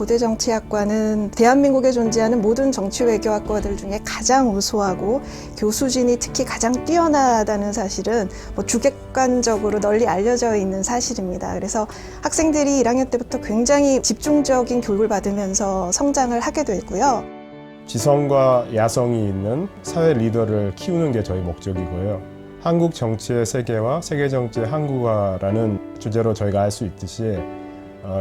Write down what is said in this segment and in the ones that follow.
고대 정치학과는 대한민국에 존재하는 모든 정치 외교학과들 중에 가장 우수하고 교수진이 특히 가장 뛰어나다는 사실은 뭐 주객관적으로 널리 알려져 있는 사실입니다. 그래서 학생들이 1학년 때부터 굉장히 집중적인 교육을 받으면서 성장을 하게 되고요. 지성과 야성이 있는 사회 리더를 키우는 게 저희 목적이고요. 한국 정치의 세계화, 세계 정치의 한국화라는 주제로 저희가 할 수 있듯이 어,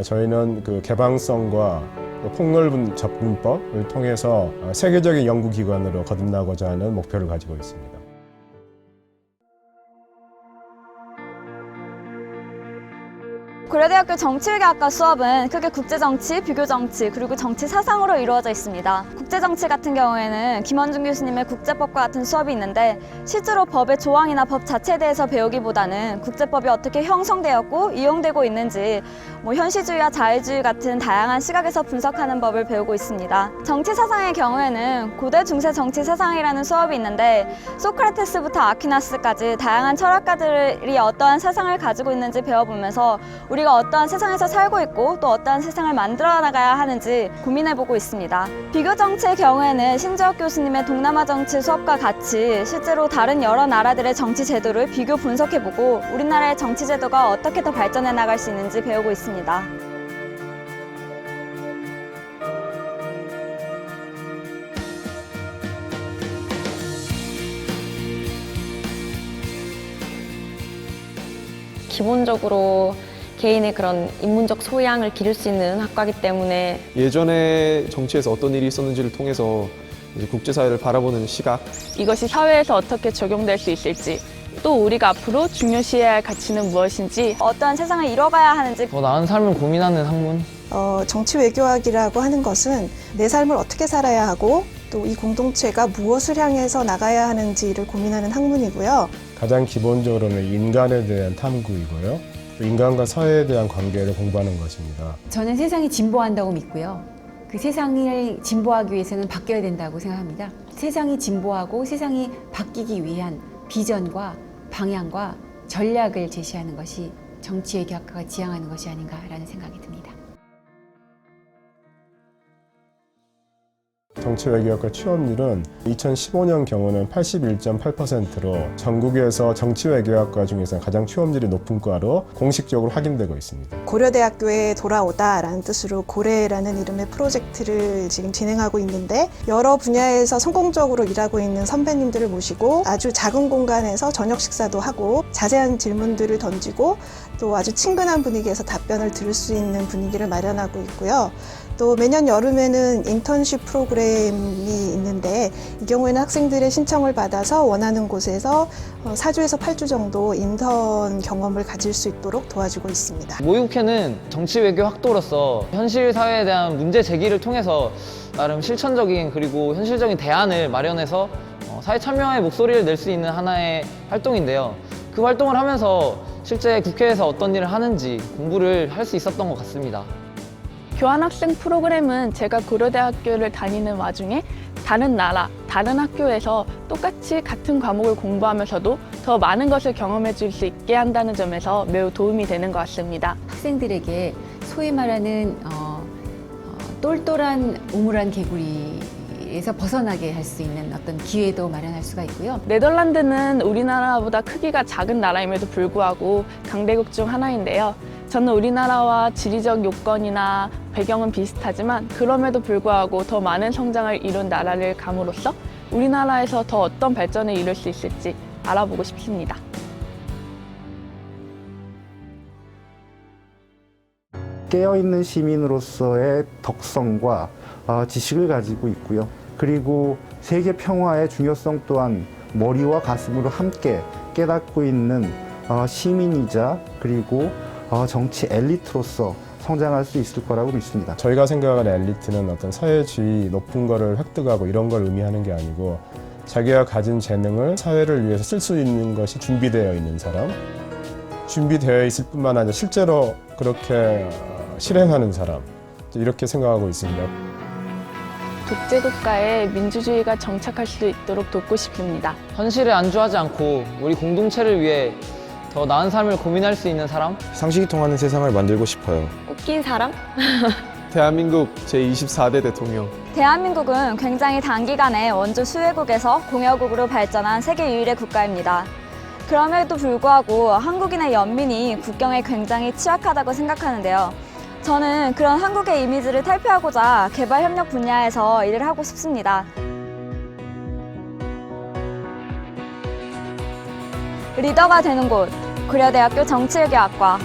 저희는 그 개방성과 또 폭넓은 접근법을 통해서 어, 세계적인 연구기관으로 거듭나고자 하는 목표를 가지고 있습니다. 고려대학교 정치외교학과 수업은 크게 국제정치, 비교정치, 그리고 정치 사상으로 이루어져 있습니다. 국제정치 같은 경우에는 김원중 교수님의 국제법과 같은 수업이 있는데 실제로 법의 조항이나 법 자체에 대해서 배우기보다는 국제법이 어떻게 형성되었고 이용되고 있는지 뭐 현실주의와 자유주의 같은 다양한 시각에서 분석하는 법을 배우고 있습니다. 정치 사상의 경우에는 고대 중세 정치 사상이라는 수업이 있는데 소크라테스부터 아퀴나스까지 다양한 철학가들이 어떠한 세상을 가지고 있는지 배워보면서 우리 가 어떠한 세상에서 살고 있고 또 어떠한 세상을 만들어 나가야 하는지 고민해보고 있습니다. 비교 정치의 경우에는 신재혁 교수님의 동남아 정치 수업과 같이 실제로 다른 여러 나라들의 정치 제도를 비교 분석해보고 우리나라의 정치 제도가 어떻게 더 발전해 나갈 수 있는지 배우고 있습니다. 기본적으로 개인의 그런 인문적 소양을 기를 수 있는 학과이기 때문에 예전에 정치에서 어떤 일이 있었는지를 통해서 이제 국제사회를 바라보는 시각 이것이 사회에서 어떻게 적용될 수 있을지 또 우리가 앞으로 중요시해야 할 가치는 무엇인지 어떠한 세상을 이뤄가야 하는지 더 나은 삶을 고민하는 학문 어, 정치 외교학이라고 하는 것은 내 삶을 어떻게 살아야 하고 또 이 공동체가 무엇을 향해서 나가야 하는지를 고민하는 학문이고요. 가장 기본적으로는 인간에 대한 탐구이고요. 또 인간과 사회에 대한 관계를 공부하는 것입니다. 저는 세상이 진보한다고 믿고요. 그 세상을 진보하기 위해서는 바뀌어야 된다고 생각합니다. 세상이 진보하고 세상이 바뀌기 위한 비전과 방향과 전략을 제시하는 것이 정치외교학과가 지향하는 것이 아닌가라는 생각이 듭니다. 정치외교학과 취업률은 2015년 경우는 81.8%로 전국에서 정치외교학과 중에서 가장 취업률이 높은 과로 공식적으로 확인되고 있습니다. 고려대학교에 돌아오다라는 뜻으로 고래라는 이름의 프로젝트를 지금 진행하고 있는데 여러 분야에서 성공적으로 일하고 있는 선배님들을 모시고 아주 작은 공간에서 저녁 식사도 하고 자세한 질문들을 던지고 또 아주 친근한 분위기에서 답변을 들을 수 있는 분위기를 마련하고 있고요. 또 매년 여름에는 인턴십 프로그램 이 있는데 이 경우에는 학생들의 신청을 받아서 원하는 곳에서 4주에서 8주 정도 인턴 경험을 가질 수 있도록 도와주고 있습니다. 모의국회는 정치 외교 학도로서 현실 사회에 대한 문제 제기를 통해서 나름 실천적인 그리고 현실적인 대안을 마련해서 어, 사회 참여의 목소리를 낼 수 있는 하나의 활동인데요 그 활동을 하면서 실제 국회에서 어떤 일을 하는지 공부를 할 수 있었던 것 같습니다 교환학생 프로그램은 제가 고려대학교를 다니는 와중에 다른 나라, 다른 학교에서 똑같이 같은 과목을 공부하면서도 더 많은 것을 경험해 줄 수 있게 한다는 점에서 매우 도움이 되는 것 같습니다. 학생들에게 소위 말하는 어, 어, 똘똘한 우물안 개구리 에서 벗어나게 할 수 있는 어떤 기회도 마련할 수가 있고요. 네덜란드는 우리나라보다 크기가 작은 나라임에도 불구하고 강대국 중 하나인데요. 저는 우리나라와 지리적 요건이나 배경은 비슷하지만 그럼에도 불구하고 더 많은 성장을 이룬 나라를 감으로써 우리나라에서 더 어떤 발전을 이룰 수 있을지 알아보고 싶습니다. 깨어있는 시민으로서의 덕성과 어, 지식을 가지고 있고요. 그리고 세계 평화의 중요성 또한 머리와 가슴으로 함께 깨닫고 있는 어, 시민이자 그리고 어, 정치 엘리트로서 성장할 수 있을 거라고 믿습니다. 저희가 생각하는 엘리트는 어떤 사회주의 높은 거를 획득하고 이런 걸 의미하는 게 아니고 자기가 가진 재능을 사회를 위해서 쓸 수 있는 것이 준비되어 있는 사람, 준비되어 있을 뿐만 아니라 실제로 그렇게 어, 실행하는 사람 이렇게 생각하고 있습니다. 독재 국가에 민주주의가 정착할 수 있도록 돕고 싶습니다. 현실에 안주하지 않고 우리 공동체를 위해 더 나은 삶을 고민할 수 있는 사람 상식이 통하는 세상을 만들고 싶어요. 웃긴 사람? 대한민국 제24대 대통령 대한민국은 굉장히 단기간에 원조 수혜국에서 공화국으로 발전한 세계 유일의 국가입니다. 그럼에도 불구하고 한국인의 연민이 국경에 굉장히 취약하다고 생각하는데요. 저는 그런 한국의 이미지를 탈피하고자 개발 협력 분야에서 일을 하고 싶습니다. 리더가 되는 곳 고려대학교 정치외교학과